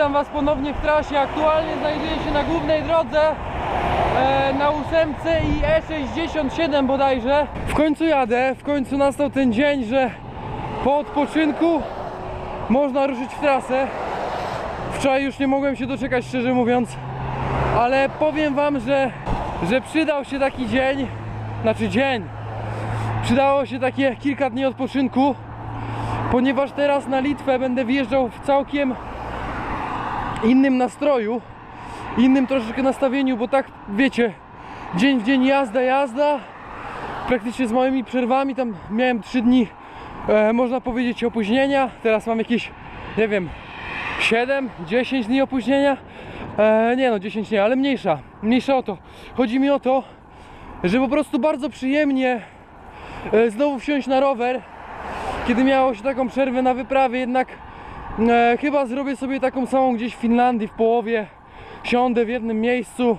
Witam Was ponownie w trasie. Aktualnie znajduję się na głównej drodze e, na ósemce i E67 bodajże. W końcu jadę, w końcu nastał ten dzień, że po odpoczynku można ruszyć w trasę. Wczoraj już nie mogłem się doczekać, szczerze mówiąc, ale powiem Wam, że, że przydał się taki dzień, znaczy dzień, przydało się takie kilka dni odpoczynku, ponieważ teraz na Litwę będę wjeżdżał w całkiem innym nastroju, innym troszeczkę nastawieniu, bo tak wiecie, dzień w dzień jazda, jazda, praktycznie z małymi przerwami, tam miałem 3 dni, e, można powiedzieć, opóźnienia, teraz mam jakieś, nie wiem, 7, 10 dni opóźnienia, e, nie no, 10 nie, ale mniejsza, mniejsza o to, chodzi mi o to, że po prostu bardzo przyjemnie e, znowu wsiąść na rower, kiedy miało się taką przerwę na wyprawie, jednak e, chyba zrobię sobie taką samą gdzieś w Finlandii w połowie. Siądę w jednym miejscu,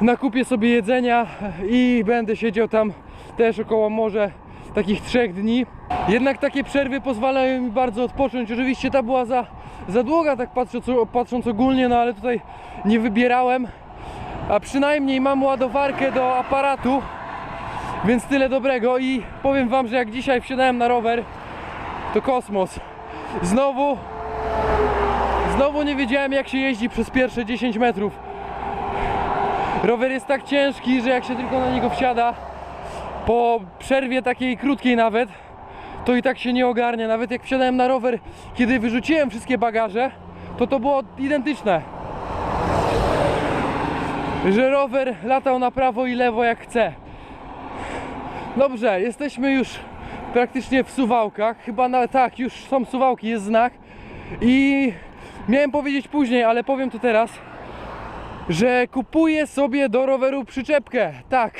nakupię sobie jedzenia i będę siedział tam też około może takich trzech dni. Jednak takie przerwy pozwalają mi bardzo odpocząć. Oczywiście ta była za, za długa, tak patrząc, patrząc ogólnie, no ale tutaj nie wybierałem. A przynajmniej mam ładowarkę do aparatu, więc tyle dobrego i powiem wam, że jak dzisiaj wsiadałem na rower, to kosmos. Znowu, znowu nie wiedziałem jak się jeździ przez pierwsze 10 metrów. Rower jest tak ciężki, że jak się tylko na niego wsiada, po przerwie takiej krótkiej nawet, to i tak się nie ogarnia. Nawet jak wsiadałem na rower, kiedy wyrzuciłem wszystkie bagaże, to to było identyczne. Że rower latał na prawo i lewo jak chce. Dobrze, jesteśmy już praktycznie w Suwałkach. Chyba nawet tak, już są Suwałki, jest znak. I miałem powiedzieć później, ale powiem to teraz, że kupuję sobie do roweru przyczepkę. Tak,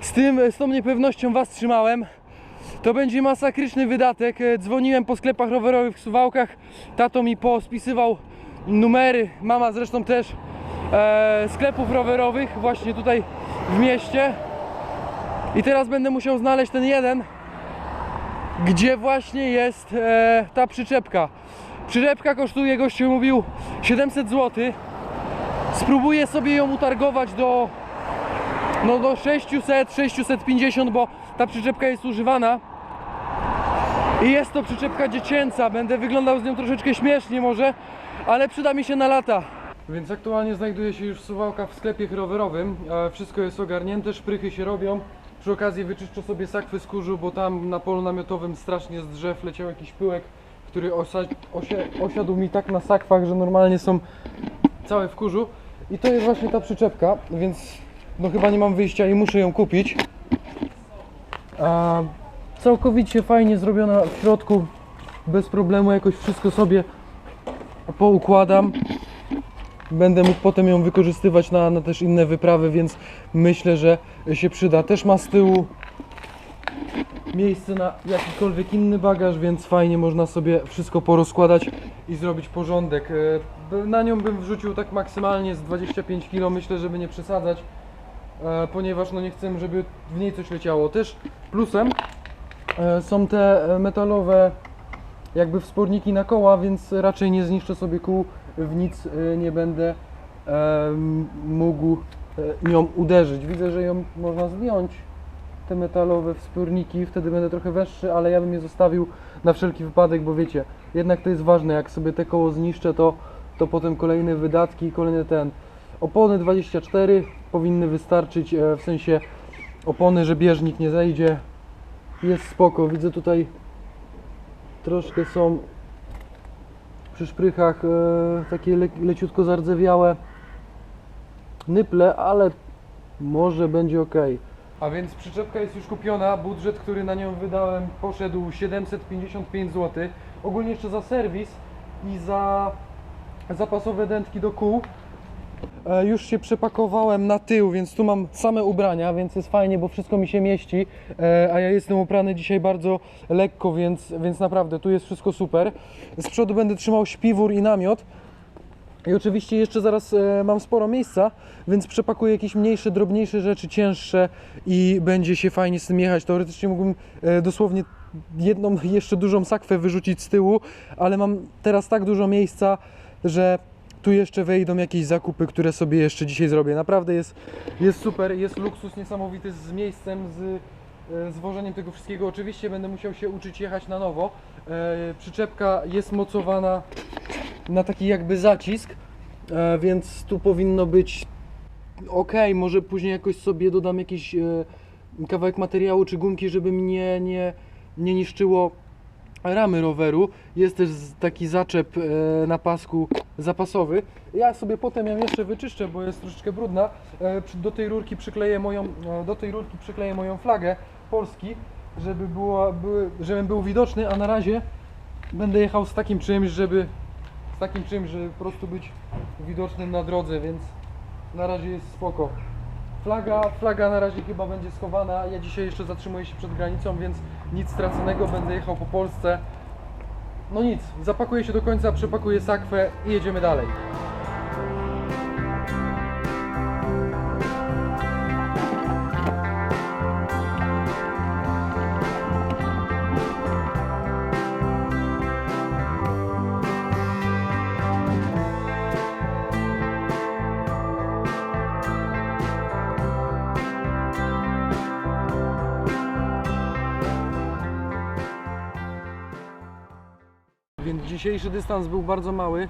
z, tym, z tą niepewnością Was trzymałem. To będzie masakryczny wydatek. E, Dzwoniłem po sklepach rowerowych w Suwałkach. Tato mi pospisywał numery, mama zresztą też e, sklepów rowerowych właśnie tutaj w mieście. I teraz będę musiał znaleźć ten jeden, gdzie właśnie jest e, ta przyczepka. Przyczepka kosztuje, gościu mówił, 700 zł. Spróbuję sobie ją utargować do, no do 600, 650, bo ta przyczepka jest używana. I jest to przyczepka dziecięca. Będę wyglądał z nią troszeczkę śmiesznie może, ale przyda mi się na lata. Więc aktualnie znajduję się już w Suwałkach w sklepie rowerowym. E, Wszystko jest ogarnięte, szprychy się robią. Przy okazji wyczyszczę sobie sakwy z kurzu, bo tam na polu namiotowym strasznie z drzew leciał jakiś pyłek, który osa- osiadł mi tak na sakwach, że normalnie są całe w kurzu. I to jest właśnie ta przyczepka, więc no chyba nie mam wyjścia i muszę ją kupić. A, całkowicie fajnie zrobiona w środku, bez problemu jakoś wszystko sobie poukładam. Będę mógł potem ją wykorzystywać na, na też inne wyprawy, więc myślę, że się przyda. Też ma z tyłu miejsce na jakikolwiek inny bagaż, więc fajnie można sobie wszystko porozkładać i zrobić porządek. E, Na nią bym wrzucił tak maksymalnie z 25 kg, myślę, żeby nie przesadzać, e, ponieważ no nie chcę, żeby w niej coś leciało. Też plusem e, są te metalowe jakby wsporniki na koła, więc raczej nie zniszczę sobie kół, w nic e, nie będę mógł e, nią uderzyć. Widzę, że ją można zdjąć, te metalowe wsporniki, wtedy będę trochę węższy, ale ja bym je zostawił na wszelki wypadek, bo wiecie, jednak to jest ważne, jak sobie te koło zniszczę, to, to potem kolejne wydatki, kolejny ten. Opony 24 powinny wystarczyć, e, w sensie opony, że bieżnik nie zejdzie. Jest spoko, widzę tutaj troszkę są przy szprychach e, takie le, leciutko zardzewiałe nyple, ale może będzie ok. A więc przyczepka jest już kupiona, budżet, który na nią wydałem poszedł 755 zł. Ogólnie jeszcze za serwis i za zapasowe dętki do kół. E, Już się przepakowałem na tył, więc tu mam same ubrania, więc jest fajnie, bo wszystko mi się mieści, e, a ja jestem ubrany dzisiaj bardzo lekko, więc, więc naprawdę tu jest wszystko super. Z przodu będę trzymał śpiwór i namiot. I oczywiście jeszcze zaraz e, mam sporo miejsca, więc przepakuję jakieś mniejsze, drobniejsze rzeczy, cięższe i będzie się fajnie z tym jechać. Teoretycznie mógłbym dosłownie jedną jeszcze dużą sakwę wyrzucić z tyłu, ale mam teraz tak dużo miejsca, że tu jeszcze wejdą jakieś zakupy, które sobie jeszcze dzisiaj zrobię. Naprawdę jest, jest super, jest luksus niesamowity z miejscem, z e, zwożeniem tego wszystkiego. Oczywiście będę musiał się uczyć jechać na nowo. E, przyczepka jest mocowana na taki jakby zacisk, e, więc tu powinno być ok. Może później jakoś sobie dodam jakiś kawałek materiału czy gumki, żeby mnie nie, nie niszczyło ramy roweru. Jest też taki zaczep e, na pasku zapasowy. Ja sobie potem ją jeszcze wyczyszczę, bo jest troszeczkę brudna. E, do tej rurki przykleję moją, e, do tej rurki przykleję moją flagę Polski, żeby były, żebym był widoczny, a na razie będę jechał z takim czymś, żeby z takim czymś, żeby po prostu być widocznym na drodze, więc na razie jest spoko. Flaga, flaga na razie chyba będzie schowana. Ja dzisiaj jeszcze zatrzymuję się przed granicą, więc nic straconego. Będę jechał po Polsce. No nic, zapakuję się do końca, przepakuję sakwę i jedziemy dalej. Dzisiejszy dystans był bardzo mały.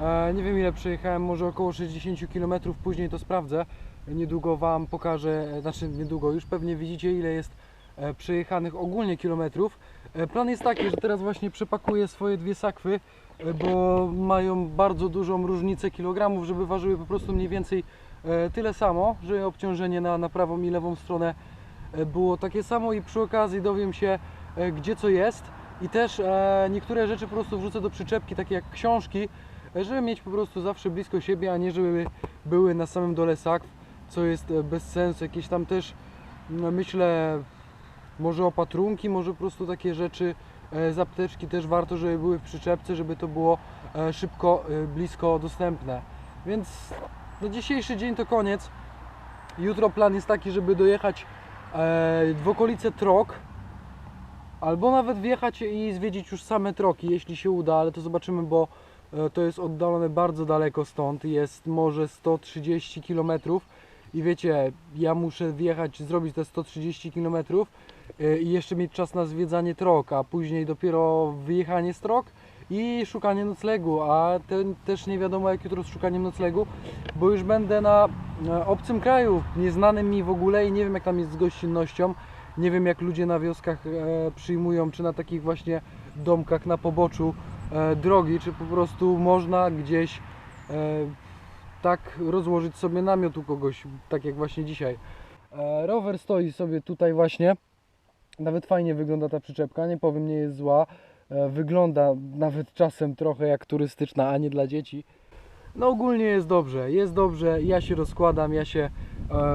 E, nie wiem ile przejechałem, może około 60 km, później to sprawdzę. Niedługo Wam pokażę, e, znaczy niedługo, już pewnie widzicie ile jest e, przejechanych ogólnie kilometrów. Plan jest taki, że teraz właśnie przepakuję swoje dwie sakwy, bo mają bardzo dużą różnicę kilogramów, żeby ważyły po prostu mniej więcej tyle samo, że obciążenie na, na prawą i lewą stronę było takie samo i przy okazji dowiem się gdzie co jest i też e, niektóre rzeczy po prostu wrzucę do przyczepki, takie jak książki, e, żeby mieć po prostu zawsze blisko siebie, a nie żeby były na samym dole sakw, co jest e, bez sensu. Jakieś tam też myślę może opatrunki, może po prostu takie rzeczy e, też warto, żeby były w przyczepce, żeby to było e, szybko, e, blisko dostępne. Więc no, dzisiejszy dzień to koniec. Jutro plan jest taki, żeby dojechać e, w okolice Trok, albo nawet wjechać i zwiedzić już same Troki, jeśli się uda, ale to zobaczymy, bo e, to jest oddalone bardzo daleko stąd, jest może 130 km i wiecie, ja muszę wjechać, zrobić te 130 km e, i jeszcze mieć czas na zwiedzanie Trok, a później dopiero wyjechanie z Trok i szukanie noclegu, a ten, też nie wiadomo jak jutro z szukaniem noclegu, bo już będę na e, obcym kraju, nieznanym mi w ogóle i nie wiem jak tam jest z gościnnością, nie wiem jak ludzie na wioskach e, przyjmują, czy na takich właśnie domkach na poboczu e, drogi, czy po prostu można gdzieś e, tak rozłożyć sobie namiot u kogoś, tak jak właśnie dzisiaj. Rower stoi sobie tutaj właśnie, nawet fajnie wygląda ta przyczepka, nie powiem, nie jest zła. Wygląda nawet czasem trochę jak turystyczna, a nie dla dzieci. No ogólnie jest dobrze, jest dobrze, ja się rozkładam, ja się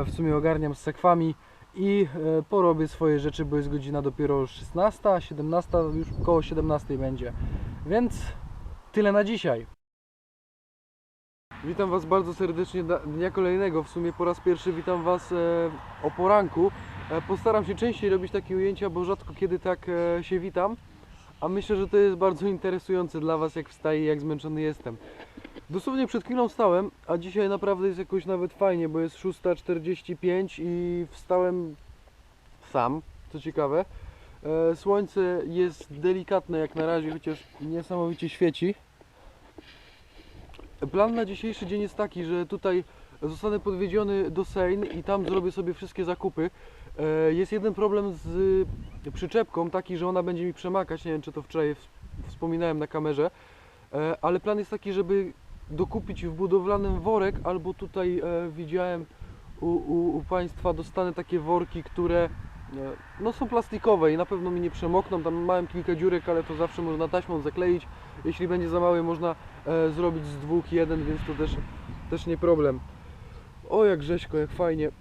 w sumie ogarniam z sekwami i e, porobię swoje rzeczy, bo jest godzina dopiero 16, 17, już koło 17 będzie. Więc tyle na dzisiaj. Witam Was bardzo serdecznie dnia kolejnego. W sumie po raz pierwszy witam Was e, o poranku. E, postaram się częściej robić takie ujęcia, bo rzadko kiedy tak się witam. A myślę, że to jest bardzo interesujące dla Was, jak wstaję i jak zmęczony jestem. Dosłownie przed chwilą wstałem, a dzisiaj naprawdę jest jakoś nawet fajnie, bo jest 6.45 i wstałem sam, co ciekawe. E, Słońce jest delikatne jak na razie, chociaż niesamowicie świeci. Plan na dzisiejszy dzień jest taki, że tutaj zostanę podwiedziony do Seine i tam zrobię sobie wszystkie zakupy. E, Jest jeden problem z przyczepką, taki, że ona będzie mi przemakać. Nie wiem, czy to wczoraj wspominałem na kamerze, E, ale plan jest taki, żeby dokupić w budowlanym worek, albo tutaj e, widziałem u, u, u Państwa dostanę takie worki, które e, no, są plastikowe i na pewno mi nie przemokną. Tam małem kilka dziurek, ale to zawsze można taśmą zakleić. Jeśli będzie za mały, można e, zrobić z dwóch jeden, więc to też, też nie problem. O, jak rzeźko, jak fajnie.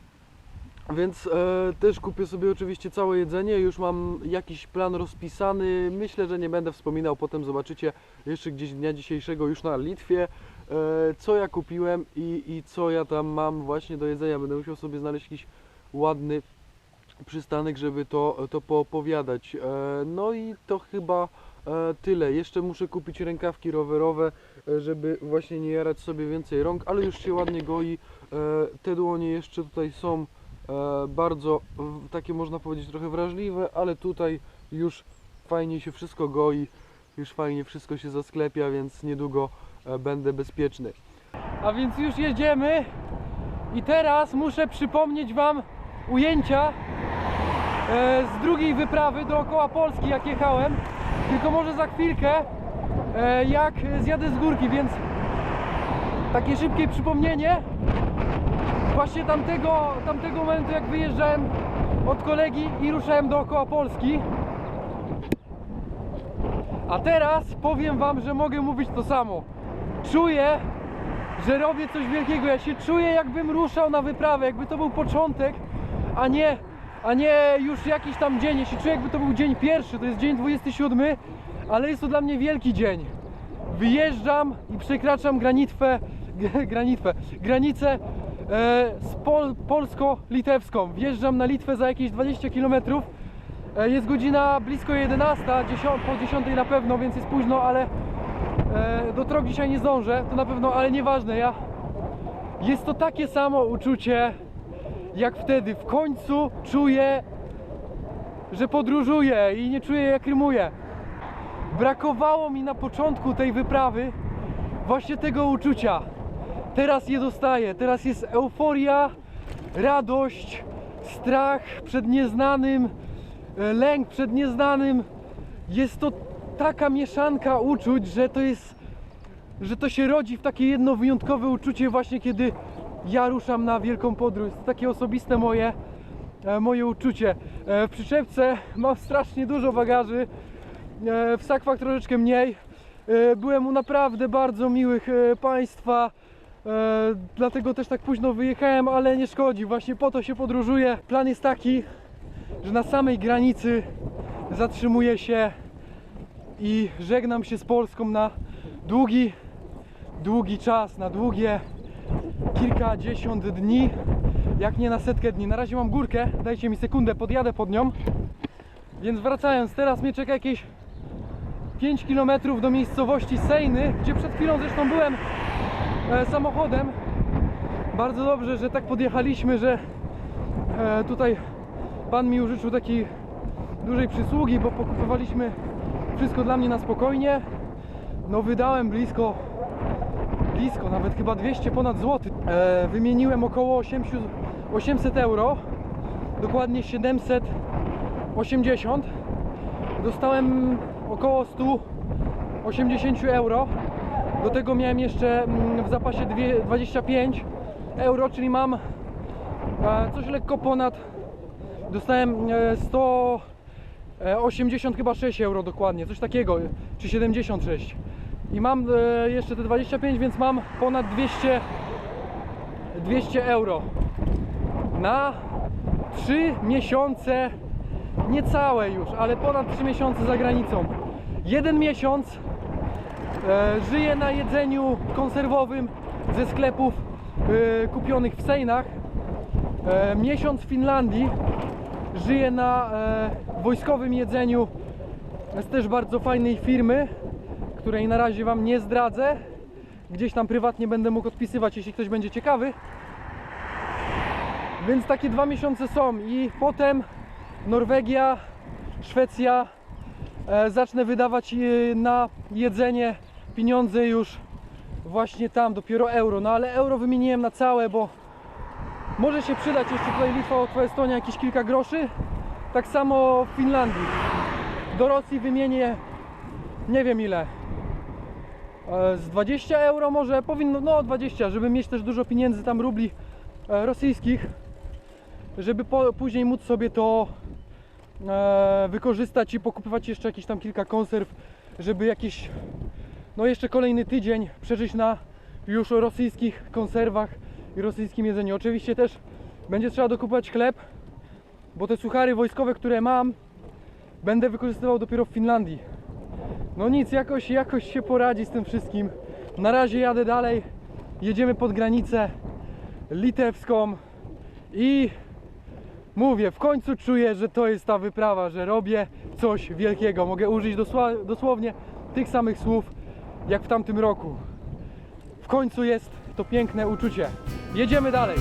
Więc e, też kupię sobie oczywiście całe jedzenie. Już mam jakiś plan rozpisany. Myślę, że nie będę wspominał. Potem zobaczycie jeszcze gdzieś dnia dzisiejszego już na Litwie. E, co ja kupiłem i, i co ja tam mam właśnie do jedzenia. Będę musiał sobie znaleźć jakiś ładny przystanek, żeby to, to poopowiadać. E, no i to chyba E, tyle. Jeszcze muszę kupić rękawki rowerowe, żeby właśnie nie jarać sobie więcej rąk, ale już się ładnie goi. Te dłonie jeszcze tutaj są bardzo takie można powiedzieć trochę wrażliwe, ale tutaj już fajnie się wszystko goi, już fajnie wszystko się zasklepia, więc niedługo będę bezpieczny. A więc już jedziemy i teraz muszę przypomnieć Wam ujęcia e, z drugiej wyprawy dookoła Polski jak jechałem. Tylko może za chwilkę e, jak zjadę z górki, więc takie szybkie przypomnienie. Właśnie tamtego, tamtego momentu jak wyjeżdżałem od kolegi i ruszałem dookoła Polski. A teraz powiem Wam, że mogę mówić to samo czuję, że robię coś wielkiego. Ja się czuję, jakbym ruszał na wyprawę, jakby to był początek, a nie, a nie już jakiś tam dzień. Ja się czuję, jakby to był dzień pierwszy, to jest dzień 27, ale jest to dla mnie wielki dzień. Wyjeżdżam i przekraczam granitwę, granitwę, granicę e, z Pol, polsko-litewską. Wjeżdżam na Litwę za jakieś 20 km. E, jest godzina blisko 11, 10, po 10 na pewno, więc jest późno, ale do trok dzisiaj nie zdążę, to na pewno, ale nieważne, ja jest to takie samo uczucie jak wtedy, w końcu czuję że podróżuję i nie czuję jak rymuję. Brakowało mi na początku tej wyprawy właśnie tego uczucia. Teraz je dostaję, teraz jest euforia radość, strach przed nieznanym e, lęk przed nieznanym. Jest to taka mieszanka uczuć, że to jest, że to się rodzi w takie jedno wyjątkowe uczucie właśnie kiedy ja ruszam na wielką podróż. To takie osobiste moje, e, moje uczucie. E, W przyczepce mam strasznie dużo bagaży, e, w sakwach troszeczkę mniej. Byłem u naprawdę bardzo miłych państwa, dlatego też tak późno wyjechałem, ale nie szkodzi, właśnie po to się podróżuje. Plan jest taki, że na samej granicy zatrzymuję się i żegnam się z Polską na długi, długi czas, na długie kilkadziesiąt dni, jak nie na setkę dni. Na razie mam górkę, dajcie mi sekundę, podjadę pod nią. Więc wracając, teraz mnie czeka jakieś 5 km do miejscowości Sejny, gdzie przed chwilą zresztą byłem e, samochodem. Bardzo dobrze, że tak podjechaliśmy, że e, tutaj pan mi użyczył takiej dużej przysługi, bo pokupowaliśmy wszystko dla mnie na spokojnie. No wydałem blisko, blisko, nawet chyba 200 ponad złotych. E, wymieniłem około 800, 800 euro, dokładnie 780. Dostałem około 180 euro. Do tego miałem jeszcze mm, w zapasie dwie- 25 euro, czyli mam e, coś lekko ponad. Dostałem e, 100 E, 80 chyba 6 euro dokładnie, coś takiego, czy 76. I mam e, jeszcze te 25, więc mam ponad 200 200 euro na 3 miesiące, niecałe już, ale ponad 3 miesiące za granicą. Jeden miesiąc e, żyję na jedzeniu konserwowym ze sklepów e, kupionych w Sejnach. E, miesiąc w Finlandii żyję na e, wojskowym jedzeniu z też bardzo fajnej firmy, której na razie Wam nie zdradzę. Gdzieś tam prywatnie będę mógł odpisywać, jeśli ktoś będzie ciekawy. Więc takie dwa miesiące są i potem Norwegia, Szwecja e, zacznę wydawać e, na jedzenie pieniądze już właśnie tam, dopiero euro. No ale euro wymieniłem na całe, bo może się przydać jeszcze tutaj Litwa, Łotwa, Estonia jakieś kilka groszy. Tak samo w Finlandii. Do Rosji wymienię nie wiem ile. E, Z 20 euro może powinno, no 20, żeby mieć też dużo pieniędzy tam rubli e, rosyjskich, żeby po, później móc sobie to e, wykorzystać i pokupywać jeszcze jakieś tam kilka konserw, żeby jakiś, no jeszcze kolejny tydzień przeżyć na już rosyjskich konserwach i rosyjskim jedzeniu. Oczywiście też będzie trzeba dokupować chleb, bo te suchary wojskowe, które mam, będę wykorzystywał dopiero w Finlandii. No nic, jakoś, jakoś się poradzi z tym wszystkim. Na razie jadę dalej. Jedziemy pod granicę litewską i mówię, w końcu czuję, że to jest ta wyprawa, że robię coś wielkiego. Mogę użyć dosłownie tych samych słów jak w tamtym roku. W końcu jest to piękne uczucie. Jedziemy dalej.